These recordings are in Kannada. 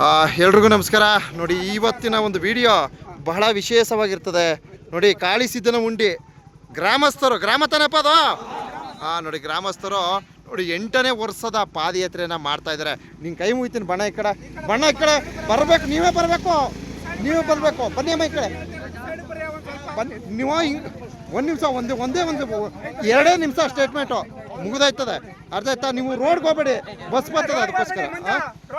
ಆ, ಎಲ್ರಿಗೂ ನಮಸ್ಕಾರ. ನೋಡಿ ಇವತ್ತಿನ ಒಂದು ವಿಡಿಯೋ ಬಹಳ ವಿಶೇಷವಾಗಿರ್ತದೆ. ನೋಡಿ ಕಾಳಿ ಸಿದ್ದನ ಉಂಡಿ. ಗ್ರಾಮಸ್ಥರು ಗ್ರಾಮ ತಾನೇಪ ಅದು. ಹಾಂ ನೋಡಿ ಗ್ರಾಮಸ್ಥರು ನೋಡಿ ಎಂಟನೇ ವರ್ಷದ ಪಾದಯಾತ್ರೆನ ಮಾಡ್ತಾ ಇದ್ದಾರೆ. ನಿನ್ನ ಕೈ ಮುಗಿತೀನಿ ಬಣ್ಣ ಈ ಕಡೆ. ಬಣ್ಣ ಈ ಕಡೆ. ಬರಬೇಕು ನೀವೇ ಬರಬೇಕು. ನೀವೇ ಬರಬೇಕು. ಬನ್ನಿ ಅಮ್ಮ ಈ ಕಡೆ. ಬನ್ನಿ ನೀವು ಒಂದು ನಿಮಿಷ ಒಂದೇ ಒಂದೇ ಒಂದು ಎರಡೇ ನಿಮಿಷ ಸ್ಟೇಟ್ಮೆಂಟು ಮುಗಿದಾಯ್ತದೆ. ಅರ್ಧ ಆಯ್ತಾ? ನೀವು ರೋಡ್ಗೆ ಹೋಗ್ಬೇಡಿ. ಬಸ್ ಬರ್ತದೆ ಅದಕ್ಕೋಸ್ಕರ.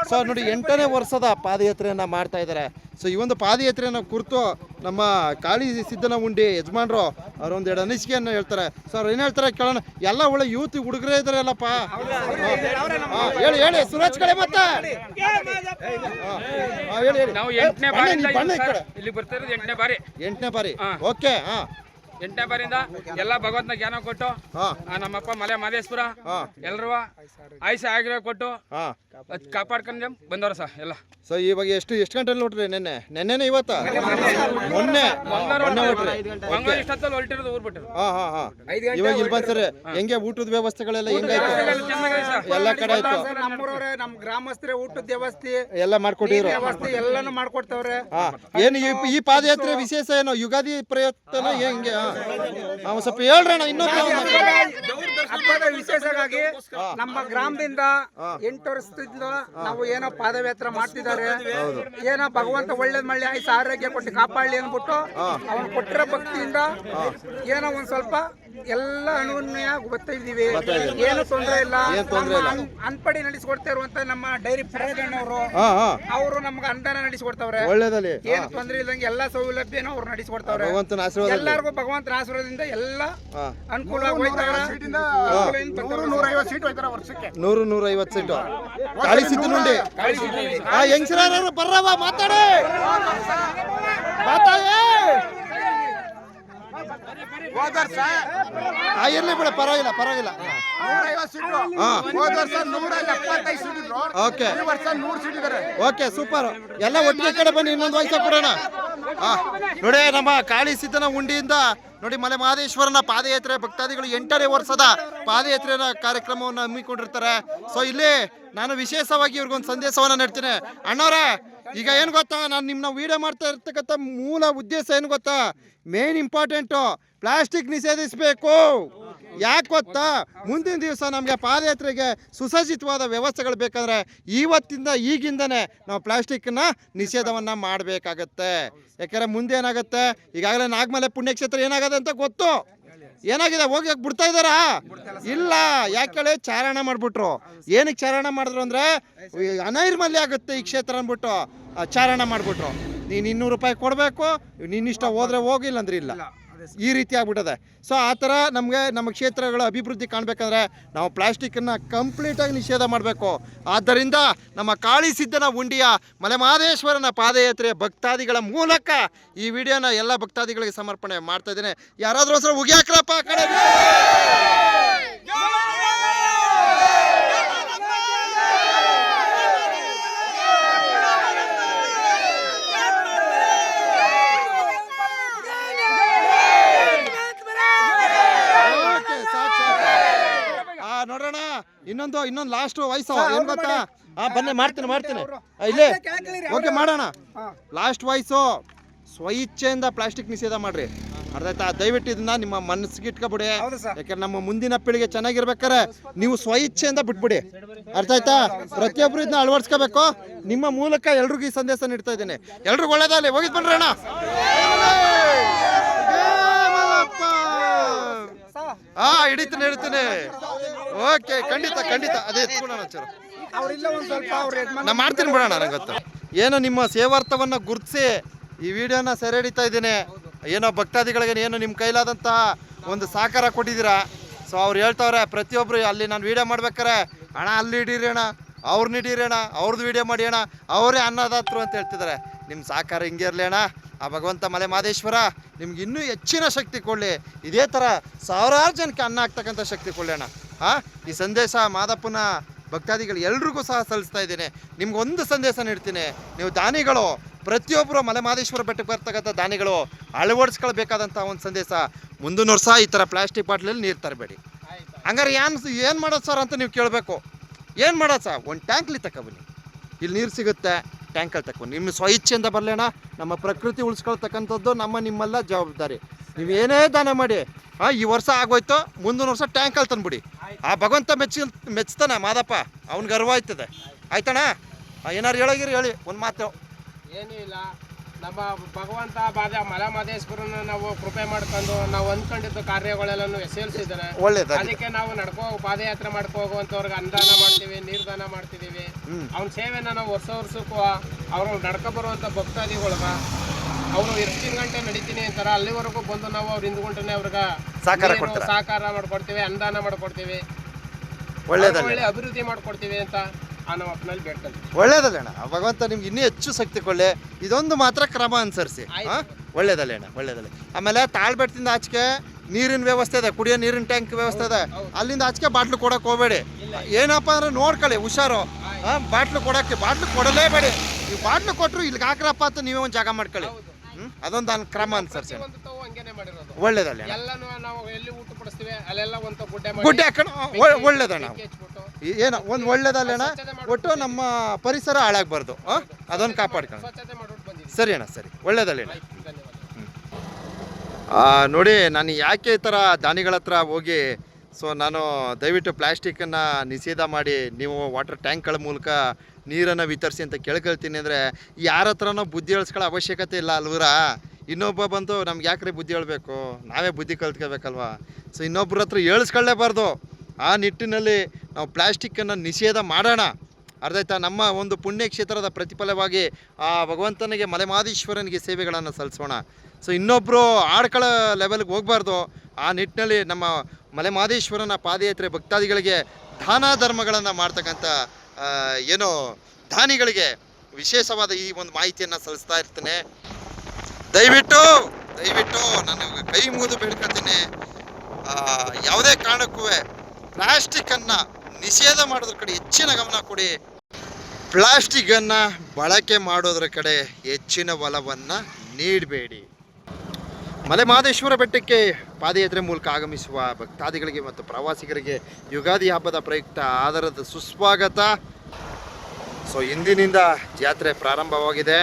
ಸೊ ನೋಡಿ ಎಂಟನೇ ವರ್ಷದ ಪಾದಯಾತ್ರೆಯನ್ನು ಮಾಡ್ತಾ ಇದ್ದಾರೆ. ಸೊ ಈ ಒಂದು ಪಾದಯಾತ್ರೆಯನ್ನು ಕುರಿತು ನಮ್ಮ ಕಾಳಿ ಸಿದ್ದನ ಉಂಡಿ ಯಜಮಾನ್ರು ಅವ್ರ ಒಂದು ಎರಡು ಅನಿಸಿಕೆಯನ್ನು ಹೇಳ್ತಾರೆ. ಸೊ ಅವ್ರು ಏನು ಹೇಳ್ತಾರೆ ಕೇಳೋಣ. ಎಲ್ಲ ಒಳ್ಳೆ ಯೂತ್ ಹುಡುಗರೇ ಇದ್ದಾರೆ ಅಲ್ಲಪ್ಪ. ಹಾ, ಹೇಳಿ ಹೇಳಿ. ಸುರೇಶ್ ಕಡೆ ಮತ್ತೆ. ಹಾ, ಹಾ, ಹೇಳಿ ಹೇಳಿ. ನಾವು ಎಂಟನೇ ಬಾರಿ ಎಂಟನೇ ಬಾರಿ. ಎಂಟನೇ ಬಾರಿ. ಓಕೆ ಹಾ. ಎಂಟನೇ ಬಾರಿಯಿಂದ ಎಲ್ಲ ಭಗವಂತನ ಜ್ಞಾನ ಕೊಟ್ಟು ಹಾ. ಆ ನಮ್ಮಪ್ಪ ಮಲೆ ಮಾದೇಶ್ವರ ಹಾ. ಎಲ್ರು ಆಯುಷ ಆಗಿರೋ ಕೊಟ್ಟು ಕಾಪಾಡ್ಕೊಂಡು ಬಂದವ್ರ ಸರ್ ಎಲ್ಲ. ಸೊ ಇವಾಗ ಎಷ್ಟು ಎಷ್ಟು ಗಂಟೆಲಿ ನೋಡ್ರಿ ನೆನ್ನೆ? ನೆನ್ನೆನೇ ಇವತ್ತ? ಮೊನ್ನೆ. ಮೊನ್ನೆ ಹೊಟ್ರಿ ಮಂಗಳ ಇಷ್ಟೊತ್ತಲ್ಲಿ ಹೊರಟಿರೋದು ಊರ್ ಬಿಟ್ಟರು ಇವಾಗ ಇಲ್ಲಿ ಬಂದ್ಸರಿ ಹೆಂಗೆ ಊಟದ ವ್ಯವಸ್ಥೆಗಳೆಲ್ಲ ಹೆಂಗಾಯ್ತು? ಸರ್. ಎಲ್ಲ ಕಡೆ ಆಯ್ತು. ನಮ್ಮೂರವ್ರೆ ನಮ್ ಗ್ರಾಮಸ್ಥರೇ ಊಟದ ವ್ಯವಸ್ಥೆ ಎಲ್ಲ ಮಾಡ್ಕೊಟ್ಟಿದ್ರು. ವ್ಯವಸ್ಥೆ ಎಲ್ಲಾನು ಮಾಡ್ಕೊಡ್ತಾವ್ರೆ. ಏನು ಈ ಪಾದಯಾತ್ರೆ ವಿಶೇಷ ಏನು? ಯುಗಾದಿ ಪ್ರಯತ್ನ ಹೆಂಗೆ? ಸ್ವಲ್ಪ ಹೇಳ್ರಣ್ಣ ಇನ್ನೊಂದು ಹಬ್ಬದ ವಿಶೇಷವಾಗಿ ನಮ್ಮ ಗ್ರಾಮದಿಂದ ಎಂಟು ವರ್ಷದಿಂದ ನಾವು ಏನೋ ಪಾದಯಾತ್ರೆ ಮಾಡ್ತಿದ್ದಾರೆ. ಏನೋ ಭಗವಂತ ಒಳ್ಳೇದ್ ಮಳ್ಳಿ ಆಯ್ತು ಆರೋಗ್ಯ ಕೊಟ್ಟು ಕಾಪಾಡಲಿ ಅಂದ್ಬಿಟ್ಟು ಅವನು ಕೊಟ್ಟಿರೋ ಭಕ್ತಿಯಿಂದ ಏನೋ ಒಂದ್ ಸ್ವಲ್ಪ ಎಲ್ಲ ಅನುನ್ಯಾಗಿ ಬರ್ತಾ ಇದ್ದೀವಿ ಏನು ತೊಂದರೆ ಇಲ್ಲ. ಅನ್ಪಡಿ ನಡೆಸಿಕೊಡ್ತಾ ಇರುವಂತ ನಮ್ಮ ಡೈರಿ ಹಾ ಅವರು ನಮ್ಗೆ ಅನುದಾನ ನಡೆಸಿಕೊಡ್ತಾವ್ರೆ. ಒಳ್ಳೇದಲ್ಲಿ. ಏನು ತೊಂದರೆ ಇಲ್ದಂಗೆ ಎಲ್ಲಾ ಸೌಲಭ್ಯನೂ ಅವ್ರು ನಡೆಸಿಕೊಡ್ತಾವ್ರೆ. ಭಗವಂತನ ಆಶೀರ್ವಾದ ಎಲ್ಲರಿಗೂ ಭಗವಂತನ ಆಶೀರ್ವಾದದಿಂದ ಎಲ್ಲ ಅನುಕೂಲ ಅನುಕೂಲವಾಗಿ ಬರ್ತಾವ್ರೆ. ನೂರು ನೂರ ಐವತ್ತು ಸೀಟು ಕಾಳಿ ಸಿದ್ದು ಆ ಬರ್ರವ ಮಾತಾಡಿ. ಮಾತಾಡಿ. ಇರ್ಲಿ ಬಿಡ ಪರವಾಗಿಲ್ಲ ಪರವಾಗಿಲ್ಲ. ಓಕೆ. Okay super. ಎಲ್ಲ ಒಟ್ಟಿಗೆ ಕಡೆ ಬನ್ನಿ ಇನ್ನೊಂದು ವಯಸ್ಸ ಕೊಡೋಣ. ನೋಡಿ ನಮ್ಮ ಕಾಳಿ ಸಿದ್ದನ ಉಂಡಿಯಿಂದ ನೋಡಿ ಮಲೆ ಮಹದೇಶ್ವರನ ಪಾದಯಾತ್ರೆ ಭಕ್ತಾದಿಗಳು ಎಂಟನೇ ವರ್ಷದ ಪಾದಯಾತ್ರೆಯ ಕಾರ್ಯಕ್ರಮವನ್ನು ಹಮ್ಮಿಕೊಂಡಿರ್ತಾರೆ. ಸೊ ಇಲ್ಲಿ ನಾನು ವಿಶೇಷವಾಗಿ ಇವ್ರಿಗೊಂದು ಸಂದೇಶವನ್ನು ನೀಡ್ತೀನಿ. ಅಣ್ಣವ್ರೆ ಈಗ ಏನು ಗೊತ್ತಾ? ನಾನು ನಿಮ್ಮನ್ನ ವೀಡಿಯೋ ಮಾಡ್ತಾ ಇರ್ತಕ್ಕಂಥ ಮೂಲ ಉದ್ದೇಶ ಏನು ಗೊತ್ತಾ? ಮೇನ್ ಇಂಪಾರ್ಟೆಂಟು ಪ್ಲಾಸ್ಟಿಕ್ ನಿಷೇಧಿಸಬೇಕು. ಯಾಕೆ ಗೊತ್ತಾ? ಮುಂದಿನ ದಿವಸ ನಮಗೆ ಪಾದಯಾತ್ರೆಗೆ ಸುಸಜ್ಜಿತವಾದ ವ್ಯವಸ್ಥೆಗಳು ಬೇಕಂದ್ರೆ ಇವತ್ತಿಂದ ಈಗಿಂದನೇ ನಾವು ಪ್ಲಾಸ್ಟಿಕ್ನ ನಿಷೇಧವನ್ನು ಮಾಡಬೇಕಾಗತ್ತೆ. ಯಾಕಂದರೆ ಮುಂದೆ ಏನಾಗುತ್ತೆ? ಈಗಾಗಲೇ ನಾಗಮಲೆ ಪುಣ್ಯಕ್ಷೇತ್ರ ಏನಾಗದೆ ಅಂತ ಗೊತ್ತು. ಏನಾಗಿದೆ? ಹೋಗಿ ಬಿಡ್ತಾ ಇದ್ದಾರಾ? ಇಲ್ಲ. ಯಾಕೆ ಚಾರಣ ಮಾಡ್ಬಿಟ್ರು. ಏನಕ್ಕೆ ಚಾರಣ ಮಾಡಿದ್ರು ಅಂದ್ರೆ ಅನೈರ್ಮಲ್ಯ ಆಗುತ್ತೆ ಈ ಕ್ಷೇತ್ರ ಅಂದ್ಬಿಟ್ಟು ಚಾರಣ ಮಾಡ್ಬಿಟ್ರು. ನೀನು ಇನ್ನೂರು ರೂಪಾಯಿ ಕೊಡಬೇಕು, ನಿನ್ನಿಷ್ಟ ಹೋದ್ರೆ ಹೋಗಿಲ್ಲ ಅಂದ್ರೆ ಇಲ್ಲ. ಈ ರೀತಿ ಆಗ್ಬಿಟ್ಟದೆ. ಸೊ ಆ ಥರ ನಮಗೆ ನಮ್ಮ ಕ್ಷೇತ್ರಗಳ ಅಭಿವೃದ್ಧಿ ಕಾಣಬೇಕಂದ್ರೆ ನಾವು ಪ್ಲಾಸ್ಟಿಕ್ಕನ್ನು ಕಂಪ್ಲೀಟಾಗಿ ನಿಷೇಧ ಮಾಡಬೇಕು. ಆದ್ದರಿಂದ ನಮ್ಮ ಕಾಳಿ ಸಿದ್ದನ ಉಂಡಿಯ ಮಲೆಮಹದೇಶ್ವರನ ಪಾದಯಾತ್ರೆಯ ಭಕ್ತಾದಿಗಳ ಮೂಲಕ ಈ ವಿಡಿಯೋನ ಎಲ್ಲ ಭಕ್ತಾದಿಗಳಿಗೆ ಸಮರ್ಪಣೆ ಮಾಡ್ತಾ ಇದ್ದೇನೆ. ಯಾರಾದರೂ ಒಂದ್ಸಲ ಉಗಿಯಾಕ್ರಪ್ಪ ಕಡೆ ಓಕೆ, ಸಾಕ್, ಸಾಕ್. ಆ ನೋಡೋಣ ಇನ್ನೊಂದು ಇನ್ನೊಂದು ಲಾಸ್ಟ್ ವಾಯ್ಸ್ ಏನ್ ಗೊತ್ತಾ? ಹಾ ಬನ್ನಿ ಮಾಡ್ತೀನಿ ಮಾಡ್ತೀನಿ. ಇಲ್ಲೇ. ಓಕೆ ಮಾಡೋಣ. ಲಾಸ್ಟ್ ವಾಯ್ಸು ಸ್ವಇಚ್ಛೆಯಿಂದ ಪ್ಲಾಸ್ಟಿಕ್ ನಿಷೇಧ ಮಾಡ್ರಿ. ಅರ್ಧಾಯ್ತಾ ಆಯ್ತಾ ದಯವಿಟ್ಟು ಇದನ್ನ ನಿಮ್ಮ ಮನಸ್ಸಿಗೆ ಇಟ್ಕೊಬಿಡಿ. ಯಾಕಂದ್ರೆ ನಮ್ಮ ಮುಂದಿನ ಪೀಳಿಗೆ ಚೆನ್ನಾಗಿರ್ಬೇಕಾರೆ ನೀವು ಸ್ವಇಚ್ಛೆಯಿಂದ ಬಿಟ್ಬಿಡಿ. ಅರ್ಥ ಆಯ್ತಾ ಪ್ರತಿಯೊಬ್ರು ಇದನ್ನ ಅಳವಡಿಸ್ಕೋಬೇಕು. ನಿಮ್ಮ ಮೂಲಕ ಎಲ್ರಿಗೂ ಈ ಸಂದೇಶ ನೀಡ್ತಾ ಇದ್ದೀನಿ. ಎಲ್ರಿಗೂ ಒಳ್ಳೇದಾಗಲಿ. ಹೋಗಿದ್ ಬನ್ರಿ ಅಣ್ಣ. ಹಾ ಹಿಡಿತೀನಿ ಹಿಡಿತೀನಿ. ಓಕೆ, ಖಂಡಿತ ಖಂಡಿತ. ಅದೇ ಎತ್ಕೊಳ್ಳೋಣ ನಾ ಮಾಡ್ತೀನಿ ಬಿಡೋಣ ನನಗೆ ಗೊತ್ತು. ಏನೋ ನಿಮ್ಮ ಸೇವಾರ್ಥವನ್ನು ಗುರುತಿಸಿ ಈ ವಿಡಿಯೋನ ಸೆರೆ ಹಿಡಿತಾ ಇದ್ದೀನಿ. ಏನೋ ಭಕ್ತಾದಿಗಳಿಗೆ ಏನು ನಿಮ್ಮ ಕೈಲಾದಂತಹ ಒಂದು ಸಹಕಾರ ಕೊಟ್ಟಿದ್ದೀರಾ? ಸೊ ಅವ್ರು ಹೇಳ್ತಾವ್ರೆ ಪ್ರತಿಯೊಬ್ಬರು ಅಲ್ಲಿ ನಾನು ವಿಡಿಯೋ ಮಾಡ್ಬೇಕಾರೆ ಅಣ್ಣ, ಅಲ್ಲಿ ಹಿಡೀರಿ ಅಣ್ಣ ಅವ್ರನ್ನ ಹಿಡೀರಿ ಅವ್ರದ್ದು ವಿಡಿಯೋ ಮಾಡಿ ಅಣ್ಣ, ಅವರೇ ಅನ್ನದಾತರು ಅಂತ ಹೇಳ್ತಿದ್ದಾರೆ. ನಿಮ್ಮ ಸಹಕಾರ ಹಿಂಗೆ ಇರಲಿ ಅಣ್ಣ. ಆ ಭಗವಂತ ಮಲೆ ಮಾದೇಶ್ವರ ನಿಮ್ಗೆ ಇನ್ನೂ ಹೆಚ್ಚಿನ ಶಕ್ತಿ ಕೊಡಲಿ. ಇದೇ ಥರ ಸಾವಿರಾರು ಜನಕ್ಕೆ ಅನ್ನ ಆಗ್ತಕ್ಕಂಥ ಶಕ್ತಿ ಕೊಡೋಣ ಹಾ, ಈ ಸಂದೇಶ ಮಾದಪ್ಪನ ಭಕ್ತಾದಿಗಳು ಎಲ್ರಿಗೂ ಸಹ ಸಲ್ಲಿಸ್ತಾ ಇದ್ದೀನಿ. ನಿಮ್ಗೆ ಒಂದು ಸಂದೇಶ ನೀಡ್ತೀನಿ. ನೀವು ದಾನಿಗಳು ಪ್ರತಿಯೊಬ್ಬರು ಮಲೆಮಾದೇಶ್ವರ ಬೆಟ್ಟಕ್ಕೆ ಬರ್ತಕ್ಕಂಥ ದಾನಿಗಳು ಅಳವಡಿಸ್ಕೊಳ್ಬೇಕಾದಂಥ ಒಂದು ಸಂದೇಶ, ಮುಂದಿನ ವರ್ಷ ಈ ಥರ ಪ್ಲಾಸ್ಟಿಕ್ ಬಾಟ್ಲಲ್ಲಿ ನೀರು ತರಬೇಡಿ. ಹಂಗಾರೆ ಏನು ಏನು ಮಾಡೋದು ಸರ್ ಅಂತ ನೀವು ಕೇಳಬೇಕು. ಏನು ಮಾಡೋದು ಸರ್? ಒಂದು ಟ್ಯಾಂಕ್ಲಿ ತಗೊಬನ್ನಿ ಇಲ್ಲಿ ನೀರು ಸಿಗುತ್ತೆ. ಟ್ಯಾಂಕಲ್ಲಿ ತಕೊಂಡು ನಿಮ್ಮ ಸ್ವಇಚ್ಛೆಯಿಂದ ಬರಲೇಣ ನಮ್ಮ ಪ್ರಕೃತಿ ಉಳಿಸ್ಕೊಳ್ತಕ್ಕಂಥದ್ದು ನಮ್ಮ ನಿಮ್ಮೆಲ್ಲ ಜವಾಬ್ದಾರಿ. ನೀವು ಏನೇ ದಾನ ಮಾಡಿ ಹಾಂ ಈ ವರ್ಷ ಆಗೋಯ್ತು, ಮುಂದಿನ ವರ್ಷ ಟ್ಯಾಂಕಲ್ಲಿ ತಂದ್ಬಿಡಿ. ಆ ಭಗವಂತ ಮೆಚ್ಚಿ ಮೆಚ್ತಾನೆ ಮಾದಪ್ಪ ಅವ್ನ ಗರ್ವ ಆಯ್ತದೆ. ಆಯ್ತಣ್ಣ? ಏನಾರು ಹೇಳೋಗಿರಿ, ಹೇಳಿ, ಒಂದು ಮಾತು. ಏನೂ ಇಲ್ಲ ನಮ್ಮ ಭಗವಂತ ಬಾದ ಮಲ ಮಾದೇಶ್ವರನ ನಾವು ಕೃಪೆ ಮಾಡ್ಕೊಂಡು ನಾವು ಅಂದ್ಕೊಂಡಿದ್ದ ಕಾರ್ಯಗಳೆಲ್ಲನೂ ಯಶಸ್ಸಿದ್ದಾನೆ ಒಳ್ಳೇದು ಅದಕ್ಕೆ ನಾವು ನಡ್ಕೋ ಪಾದಯಾತ್ರೆ ಮಾಡ್ಕೋ ಹೋಗುವಂತವ್ರಿಗೆ ಅನುದಾನ ಮಾಡ್ತೀವಿ ನೀರ್ದಾನ ಮಾಡ್ತಿದೀವಿ ಅವ್ನ ಸೇವೆನ ನಾವು ವರ್ಷ ವರ್ಷಕ್ಕೂ ಅವರು ನಡ್ಕೊ ಬರುವಂತ ಭಕ್ತಾದಿಗಳ್ಗ ಅವರು ಎಷ್ಟು ಗಂಟೆ ನಡೀತೀನಿ ಅಂತಾರ. ಅಲ್ಲಿವರೆಗೂ ಬಂದು ನಾವು ಅವ್ರ ಹಿಂದ್ಗುಂಟನೆ ಅವ್ರಿಗೆ ಸಹಕಾರ ಮಾಡ್ಕೊಡ್ತೀವಿ ಅನುದಾನ ಮಾಡ್ಕೊಡ್ತೀವಿ. ಒಳ್ಳೆ ಅಭಿವೃದ್ಧಿ ಮಾಡ್ಕೊಡ್ತೀವಿ ಅಂತ ಒಳ್ಳೇದಲ್ಲ ಅಣ್ಣ. ಭಗವಂತ ನಿಮ್ಗೆ ಇನ್ನೂ ಹೆಚ್ಚು ಶಕ್ತಿ ಕೊಳ್ಳೆ ಇದೊಂದು ಮಾತ್ರ ಕ್ರಮ ಅನುಸರಿಸಿ. ಹಾಂ ಒಳ್ಳೇದಲ್ಲ ಅಣ್ಣ ಒಳ್ಳೇದಲ್ಲ. ಆಮೇಲೆ ತಾಳ್ಬೆಟ್ಟದಿಂದ ಆಚೆಗೆ ನೀರಿನ ವ್ಯವಸ್ಥೆ ಇದೆ. ಕುಡಿಯೋ ನೀರಿನ ಟ್ಯಾಂಕ್ ವ್ಯವಸ್ಥೆ ಇದೆ. ಅಲ್ಲಿಂದ ಆಚೆಗೆ ಬಾಟ್ಲು ಕೊಡೋಕೆ ಹೋಗಬೇಡಿ. ಏನಪ್ಪ ಅಂದ್ರೆ ನೋಡ್ಕೊಳ್ಳಿ ಹುಷಾರು. ಹಾಂ ಬಾಟ್ಲು ಕೊಡಕ್ಕೆ ಬಾಟ್ಲು ಕೊಡಲೇಬೇಡಿ. ನೀವು ಬಾಟ್ಲು ಕೊಟ್ಟರು ಇಲ್ಲಿಗೆ ಹಾಕ್ರಪ್ಪ ಅಂತ ನೀವೇ ಒಂದು ಜಾಗ ಮಾಡ್ಕೊಳ್ಳಿ. ಹ್ಞೂ ಅದೊಂದು ನಾನು ಕ್ರಮ ಅನುಸರಿಸಿ ಒಳ್ಳೇದಲ್ಲ ಗುಡ್ಡೆ ಹಾಕೊಂಡು ಒಳ್ಳೇದಣ್ಣ. ಏನೋ ಒಂದು ಒಳ್ಳೇದಲ್ಲ ಅಣ್ಣ ಒಟ್ಟು ನಮ್ಮ ಪರಿಸರ ಹಾಳಾಗಬಾರ್ದು. ಹಾಂ? ಅದೊಂದು ಕಾಪಾಡ್ಕೊಂಡು ಸರಿ ಅಣ್ಣ ಸರಿ. ಒಳ್ಳೇದಲ್ಲ ಅಣ್ಣ ಆ, ನೋಡಿ ನಾನು ಯಾಕೆ ಈ ಥರ ದಾನಿಗಳ ಹತ್ರ ಹೋಗಿ ಸೊ ನಾನು ದಯವಿಟ್ಟು ಪ್ಲ್ಯಾಸ್ಟಿಕ್ಕನ್ನು ನಿಷೇಧ ಮಾಡಿ ನೀವು ವಾಟರ್ ಟ್ಯಾಂಕ್ಗಳ ಮೂಲಕ ನೀರನ್ನು ವಿತರಿಸಿ ಅಂತ ಕೇಳ್ಕೊಳ್ತೀನಿ ಅಂದರೆ ಯಾರ ಹತ್ರನೂ ಬುದ್ಧಿ ಹೇಳಿಸ್ಕೊಳ್ಳೋ ಅವಶ್ಯಕತೆ ಇಲ್ಲ ಅಲ್ವರ? ಇನ್ನೊಬ್ಬ ಬಂದು ನಮ್ಗೆ ಯಾಕ್ರಿ ಬುದ್ಧಿ ಹೇಳಬೇಕು? ನಾವೇ ಬುದ್ಧಿ ಕಲ್ತ್ಕೋಬೇಕಲ್ವಾ ಸೊ ಇನ್ನೊಬ್ಬರ ಹತ್ರ ಹೇಳಿಸ್ಕೊಳ್ಳೇಬಾರ್ದು ಆ ನಿಟ್ಟಿನಲ್ಲಿ ನಾವು ಪ್ಲ್ಯಾಸ್ಟಿಕ್ಕನ್ನು ನಿಷೇಧ ಮಾಡೋಣ. ಅರ್ಧಾಯ್ತಾ ನಮ್ಮ ಒಂದು ಪುಣ್ಯಕ್ಷೇತ್ರದ ಪ್ರತಿಫಲವಾಗಿ ಆ ಭಗವಂತನಿಗೆ ಮಲೆಮಾದೀಶ್ವರನಿಗೆ ಸೇವೆಗಳನ್ನು ಸಲ್ಲಿಸೋಣ. ಸೊ ಇನ್ನೊಬ್ಬರು ಆಡ್ಕಳ ಲೆವೆಲ್ಗೆ ಹೋಗಬಾರ್ದು. ಆ ನಿಟ್ಟಿನಲ್ಲಿ ನಮ್ಮ ಮಲೆಮಾದೇಶ್ವರನ ಪಾದಯಾತ್ರೆ ಭಕ್ತಾದಿಗಳಿಗೆ ದಾನ ಧರ್ಮಗಳನ್ನು ಮಾಡ್ತಕ್ಕಂಥ ಏನು ದಾನಿಗಳಿಗೆ ವಿಶೇಷವಾದ ಈ ಒಂದು ಮಾಹಿತಿಯನ್ನು ಸಲ್ಲಿಸ್ತಾ ಇರ್ತೇನೆ. ದಯವಿಟ್ಟು ದಯವಿಟ್ಟು ನಾನು ಕೈ ಮುಗಿದು ಬೇಡ್ಕೊತೀನಿ. ಆ, ಯಾವುದೇ ಕಾರಣಕ್ಕೂ ಪ್ಲಾಸ್ಟಿಕ್ಕನ್ನು ನಿಷೇಧ ಮಾಡೋದ್ರ ಕಡೆ ಹೆಚ್ಚಿನ ಗಮನ ಕೊಡಿ. ಪ್ಲಾಸ್ಟಿಕ್ಕನ್ನು ಬಳಕೆ ಮಾಡೋದ್ರ ಕಡೆ ಹೆಚ್ಚಿನ ಒಲವನ್ನು ನೀಡಬೇಡಿ. ಮಲೆಮಹದೇಶ್ವರ ಬೆಟ್ಟಕ್ಕೆ ಪಾದಯಾತ್ರೆ ಮೂಲಕ ಆಗಮಿಸುವ ಭಕ್ತಾದಿಗಳಿಗೆ ಮತ್ತು ಪ್ರವಾಸಿಗರಿಗೆ ಯುಗಾದಿ ಹಬ್ಬದ ಪ್ರಯುಕ್ತ ಆಧಾರದ ಸುಸ್ವಾಗತ. ಸೊ ಇಂದಿನಿಂದ ಜಾತ್ರೆ ಪ್ರಾರಂಭವಾಗಿದೆ.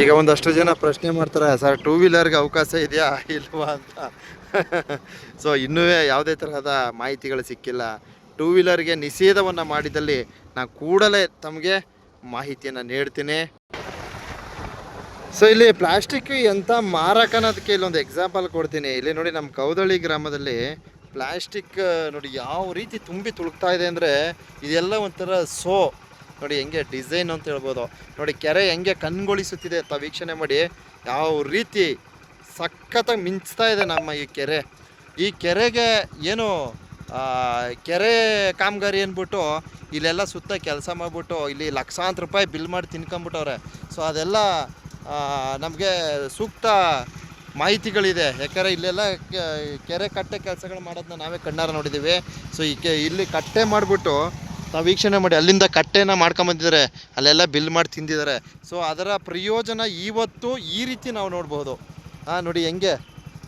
ಈಗ ಒಂದಷ್ಟು ಜನ ಪ್ರಶ್ನೆ ಮಾಡ್ತಾರೆ, ಸರ್ ಟೂ ವೀಲರ್ಗೆ ಅವಕಾಶ ಇದೆಯಾ? ಇಲ್ವಾ? ಅಂತ. ಸೊ ಇನ್ನೂ ಯಾವುದೇ ತರಹದ ಮಾಹಿತಿಗಳು ಸಿಕ್ಕಿಲ್ಲ. ಟೂ ವೀಲರ್ಗೆ ನಿಷೇಧವನ್ನು ಮಾಡಿದಲ್ಲಿ ನಾನು ಕೂಡಲೇ ತಮಗೆ ಮಾಹಿತಿಯನ್ನು ನೀಡ್ತೀನಿ. ಸೊ ಇಲ್ಲಿ ಪ್ಲಾಸ್ಟಿಕ್ ಎಂಥ ಮಾರಕ ಅನ್ನೋದಕ್ಕೆ ಇಲ್ಲೊಂದು ಎಕ್ಸಾಂಪಲ್ ಕೊಡ್ತೀನಿ. ಇಲ್ಲಿ ನೋಡಿ ನಮ್ಮ ಕೌದಳ್ಳಿ ಗ್ರಾಮದಲ್ಲಿ ಪ್ಲಾಸ್ಟಿಕ್, ನೋಡಿ ಯಾವ ರೀತಿ ತುಂಬಿ ತುಳುಕ್ತಾ ಇದೆ ಅಂದರೆ ಇದೆಲ್ಲ ಒಂಥರ ಸೋ. ನೋಡಿ ಹೆಂಗೆ ಡಿಸೈನ್ ಅಂತ ಹೇಳ್ಬೋದು. ನೋಡಿ ಕೆರೆ ಹೆಂಗೆ ಕಣ್ಗೊಳಿಸುತ್ತಿದೆ ಅಂತ ವೀಕ್ಷಣೆ ಮಾಡಿ ಯಾವ ರೀತಿ ಸಖತ್ತಾಗಿ ಮಿಂಚ್ತಾ ಇದೆ ನಮ್ಮ ಈ ಕೆರೆ. ಈ ಕೆರೆಗೆ ಏನು ಕೆರೆ ಕಾಮಗಾರಿ ಅಂದ್ಬಿಟ್ಟು ಇಲ್ಲೆಲ್ಲ ಸುತ್ತ ಕೆಲಸ ಮಾಡಿಬಿಟ್ಟು ಇಲ್ಲಿ ಲಕ್ಷಾಂತರ ರೂಪಾಯಿ ಬಿಲ್ ಮಾಡಿ ತಿನ್ಕೊಂಬಿಟ್ಟವ್ರೆ. ಸೊ, ಅದೆಲ್ಲ ನಮಗೆ ಸೂಕ್ತ ಮಾಹಿತಿಗಳಿದೆ. ಯಾಕಂದರೆ ಇಲ್ಲೆಲ್ಲ ಕೆರೆ ಕಟ್ಟೆ ಕೆಲಸಗಳು ಮಾಡೋದನ್ನ ನಾವೇ ಕಣ್ಣಾರ ನೋಡಿದ್ದೀವಿ. ಸೊ, ಈ ಕೆ, ಇಲ್ಲಿ ಕಟ್ಟೆ ಮಾಡಿಬಿಟ್ಟು ನಾವು ವೀಕ್ಷಣೆ ಮಾಡಿ, ಅಲ್ಲಿಂದ ಕಟ್ಟೆನ ಮಾಡ್ಕೊಂಬಂದಿದ್ದಾರೆ ಅಲ್ಲೆಲ್ಲ ಬಿಲ್ ಮಾಡಿ ತಿಂದಿದ್ದಾರೆ. ಸೊ, ಅದರ ಪ್ರಯೋಜನ ಇವತ್ತು ಈ ರೀತಿ ನಾವು ನೋಡ್ಬೋದು. ಹಾಂ ನೋಡಿ ಹೆಂಗೆ?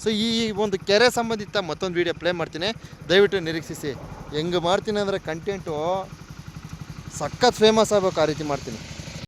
ಸೊ ಈ ಒಂದು ಕೆರೆ ಸಂಬಂಧಿತ ಮತ್ತೊಂದು ವೀಡಿಯೋ ಪ್ಲೇ ಮಾಡ್ತೀನಿ. ದಯವಿಟ್ಟು ನಿರೀಕ್ಷಿಸಿ. ಹೆಂಗೆ ಮಾಡ್ತೀನಿ ಅಂದರೆ ಕಂಟೆಂಟು ಸಖತ್ ಫೇಮಸ್ ಆಗಬೇಕು ಆ ರೀತಿ ಮಾಡ್ತೀನಿ.